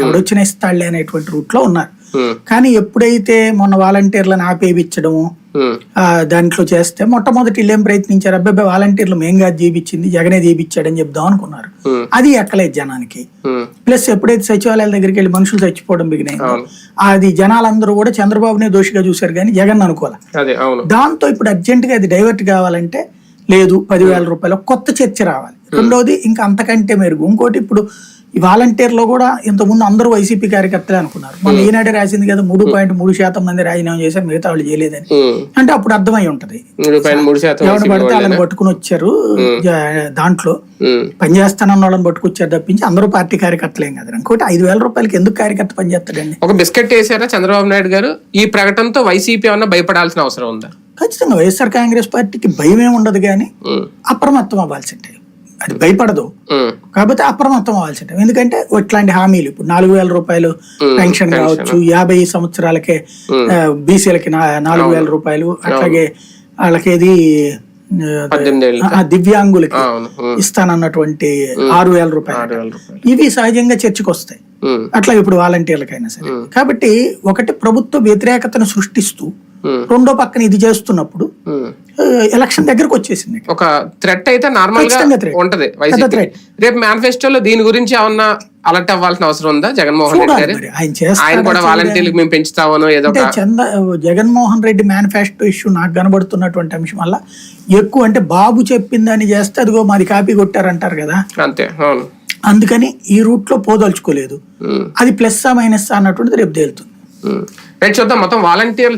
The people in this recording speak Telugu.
ఎవడొచ్చినా ఇస్తాడులే అనేటువంటి రూట్లో ఉన్నారు కానీ ఎప్పుడైతే మొన్న వాలంటీర్లను ఆపేపించడము ఉమ్, ఆ, దాంట్లో చేస్తే మొట్టమొదటి వీళ్ళు ఏం ప్రయత్నించారు అబ్బాయి వాలంటీర్లు మేం కాదు జీవించింది జగనే జీవించాడని చెప్దాం అనుకున్నారు. అది ఎక్కలేదు జనానికి. ప్లస్ ఎప్పుడైతే సచివాలయాల దగ్గరికి వెళ్ళి మనుషులు చచ్చిపోవడం బిగినాయిందో అవును. అది జనాలందరూ కూడా చంద్రబాబునే దోషిగా చూశారు కానీ జగన్ అనుకోవాలి? దాంతో ఇప్పుడు అర్జెంట్గా అది డైవర్ట్ కావాలంటే లేదు పదివేల రూపాయలు కొత్త చర్చ రావాలి. రెండోది ఇంకా అంతకంటే మెరుగు. ఇంకోటి ఇప్పుడు ఈ వాలంటీర్లో కూడా ఇంతకుముందు అందరూ వైసీపీ కార్యకర్తలే అనుకున్నారు. మన ఈనాడే రాసింది కదా మూడు పాయింట్ మూడు శాతం మంది రాజీనామా చేశారు మిగతా వాళ్ళు చేయలేదని. ఉమ్, అంటే అప్పుడు అర్థమై ఉంటది. ఎవరు పడితే వాళ్ళేనా? పట్టుకుని వచ్చారు దాంట్లో. పనిచేస్తానన్న వాళ్ళని పట్టుకొచ్చారు తప్పించి అందరూ పార్టీ కార్యకర్తలేం కదా. ఇంకోటి ఐదు వేల రూపాయలకి ఎందుకు కార్యకర్త పనిచేస్తాడండి ఒక బిస్కెట్ వేసారా చంద్రబాబు నాయుడు గారు? ఈ ప్రకటనతో వైసీపీ ఏమన్నా భయపడాల్సిన అవసరం ఉందా? ఖచ్చితంగా వైఎస్ఆర్ కాంగ్రెస్ పార్టీకి భయం ఏమి ఉండదు కానీ అప్రమత్తం అవ్వాల్సిందే. అది భయపడదు. కాకపోతే అప్రమత్తం అవ్వాల్సిందే ఎందుకంటే ఇట్లాంటి హామీలు ఇప్పుడు నాలుగు వేల రూపాయలు పెన్షన్ కావచ్చు యాభై సంవత్సరాలకే బీసీలకి నాలుగు వేల రూపాయలు అట్లాగే వాళ్ళకేది దివ్యాంగులకి ఇస్తానన్నటువంటి ఆరు వేల రూపాయలు. ఇవి సహజంగా చర్చకు వస్తాయి అట్లా ఇప్పుడు వాలంటీర్లకైనా సరే. కాబట్టి ఒకటి ప్రభుత్వ వ్యతిరేకతను సృష్టిస్తూ రెండో పక్కన ఇది చేస్తున్నప్పుడు ఎలక్షన్ దగ్గరకు వచ్చేసింది. ఒక థ్రెట్ అయితే నార్మల్గా. ఉంటది. రేపు మేనిఫెస్టోలో దీని గురించి ఏమన్నా అలర్ట్ అవ్వాల్సిన అవసరం ఉందా? జగన్మోహన్ రెడ్డి ఆయన కూడా మేము పెంచుతామను ఏదో చంద జగన్మోహన్ రెడ్డి మేనిఫెస్టో ఇష్యూ నాకు కనబడుతున్నటువంటి అంశం వల్ల ఎక్కువ అంటే బాబు చెప్పిందని చేస్తే అదిగో మాది కాపీ కొట్టారంటారు కదా. అంతే అవును. అందుకని ఈ రూట్లో పోదలుచుకోలేదు అది ప్లస్ మైనస్ అన్నటువంటిది రేపు తేలుతుంది. రైట్ చూద్దాం మొత్తం వాలంటీర్లు